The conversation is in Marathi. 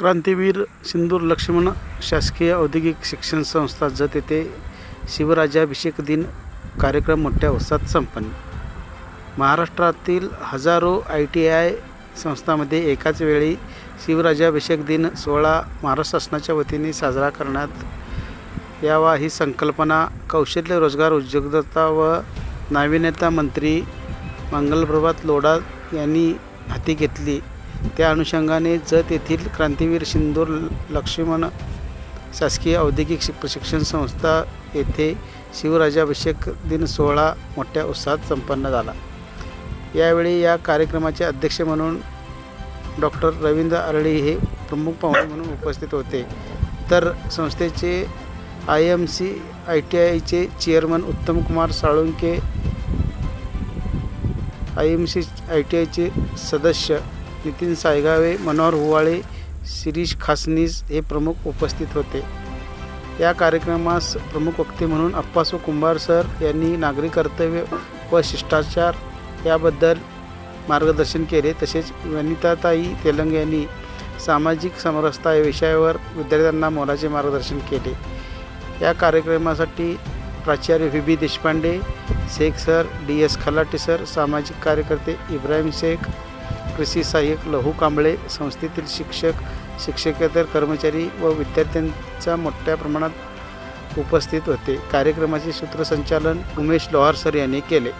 क्रांतीवीर सिंदूर लक्ष्मण शासकीय औद्योगिक शिक्षण संस्था जत येथे शिवराजाभिषेक दिन कार्यक्रम मोठ्या उत्साहात संपन्न. महाराष्ट्रातील हजारो आय टी आय संस्थांमध्ये एकाच वेळी शिवराज्याभिषेक दिन सोहळा महाराष्ट्र शासनाच्या वतीने साजरा करण्यात यावा ही संकल्पना कौशल्य रोजगार उद्योजकता व नाविन्यता मंत्री मंगलप्रभात लोढा यांनी हाती घेतली. त्या अनुषंगाने जत येथील क्रांतीवीर सिंदूर लक्ष्मण शासकीय औद्योगिक प्रशिक्षण संस्था येथे शिवराजाभिषेक दिन सोहळा मोठ्या उत्साहात संपन्न झाला. यावेळी या कार्यक्रमाचे अध्यक्ष म्हणून डॉक्टर रवींद्र आरळी हे प्रमुख पाहुणे म्हणून उपस्थित होते. तर संस्थेचे I M C I T आयचे chairman Uttam Kumar Salunke I M C I T आयचे सदस्य नितीन सायगावे मनोहर हुवाळे शिरीष खासनीस हे प्रमुख उपस्थित होते. या कार्यक्रमास प्रमुख वक्ते म्हणून अप्पासू कुंभार सर यांनी नागरी कर्तव्य व शिष्टाचार याबद्दल मार्गदर्शन केले. तसेच वनिताताई तेलंग यांनी सामाजिक समरसता या विषयावर विद्यार्थ्यांना मोलाचे मार्गदर्शन केले. या कार्यक्रमासाठी प्राचार्य V. B. Deshpande Shaikh sir D. S. Khalate sir सामाजिक कार्यकर्ते इब्राहिम शेख कृषी सहाय्यक लहू कांबळे संस्थेतील शिक्षक शिक्षकेतर कर्मचारी व विद्यार्थ्यांचा मोठ्या प्रमाणात उपस्थित होते. कार्यक्रमाचे सूत्रसंचालन उमेश लोहार सर यांनी केले.